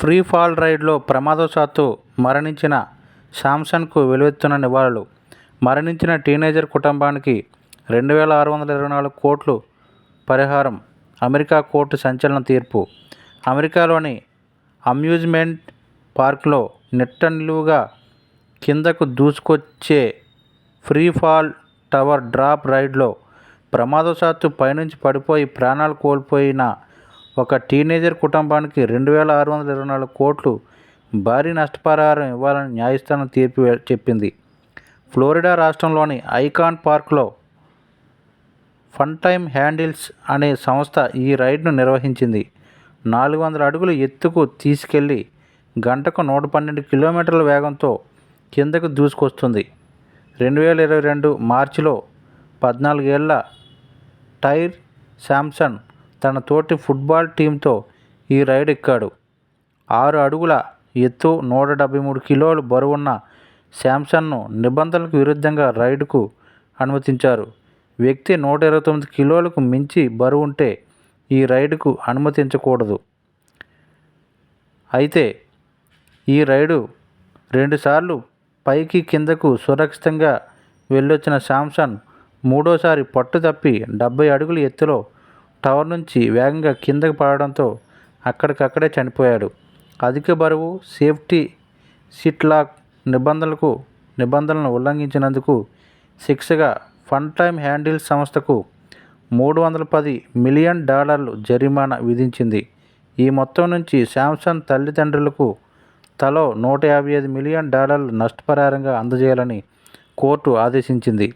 Free fall రైడ్లో ప్రమాదవశాత్తు మరణించిన శాంసన్కు వెలువెత్తున నివాళులు. మరణించిన టీనేజర్ కుటుంబానికి రెండు వేల ఆరు వందల ఇరవై నాలుగు కోట్లు పరిహారం అమెరికా కోర్టు సంచలన తీర్పు. అమెరికాలోని అమ్యూజ్మెంట్ పార్క్లో నిట్టనిలువుగా కిందకు దూసుకొచ్చే ఫ్రీ ఫాల్ టవర్ డ్రాప్ రైడ్లో ప్రమాదవశాత్తు పైనుంచి పడిపోయి ప్రాణాలు కోల్పోయిన ఒక టీనేజర్ కుటుంబానికి రెండు వేల ఆరు వందల ఇరవై నాలుగు కోట్లు భారీ నష్టపరిహారం ఇవ్వాలని న్యాయస్థానం తీర్పు చెప్పింది. ఫ్లోరిడా రాష్ట్రంలోని ఐకాన్ పార్క్లో ఫన్ టైమ్ హ్యాండిల్స్ అనే సంస్థ ఈ రైడ్ను నిర్వహించింది. నాలుగు వందల అడుగులు ఎత్తుకు తీసుకెళ్ళి గంటకు నూట పన్నెండు కిలోమీటర్ల వేగంతో కిందకు దూసుకొస్తుంది. రెండు వేల ఇరవై రెండు మార్చిలో పద్నాలుగేళ్ళ టైర్ శాంసన్ తన తోటి ఫుట్బాల్ టీంతో ఈ రైడ్ ఎక్కాడు. ఆరు అడుగుల ఎత్తు నూట డెబ్బై మూడు కిలోలు బరువున్న శాంసన్ను నిబంధనలకు విరుద్ధంగా రైడ్కు అనుమతించారు. వ్యక్తి నూట ఇరవై తొమ్మిది కిలోలకు మించి బరువు ఉంటే ఈ రైడ్కు అనుమతించకూడదు. అయితే ఈ రైడు రెండుసార్లు పైకి కిందకు సురక్షితంగా వెళ్ళొచ్చిన శాంసన్ మూడోసారి పట్టు తప్పి డెబ్బై అడుగుల ఎత్తులో టవర్ నుంచి వేగంగా కిందకు పడడంతో అక్కడికక్కడే చనిపోయాడు. అధిక బరువు సేఫ్టీ సిట్ లాక్ నిబంధనలకు నిబంధనలను ఉల్లంఘించినందుకు శిక్షగా ఫన్ టైమ్ హ్యాండిల్ సంస్థకు మూడు వందల పది మిలియన్ డాలర్లు జరిమానా విధించింది. ఈ మొత్తం నుంచి శాంసంగ్ తల్లిదండ్రులకు తలో నూట యాభై ఐదు మిలియన్ డాలర్లు నష్టపరిహారంగా అందజేయాలని కోర్టు ఆదేశించింది.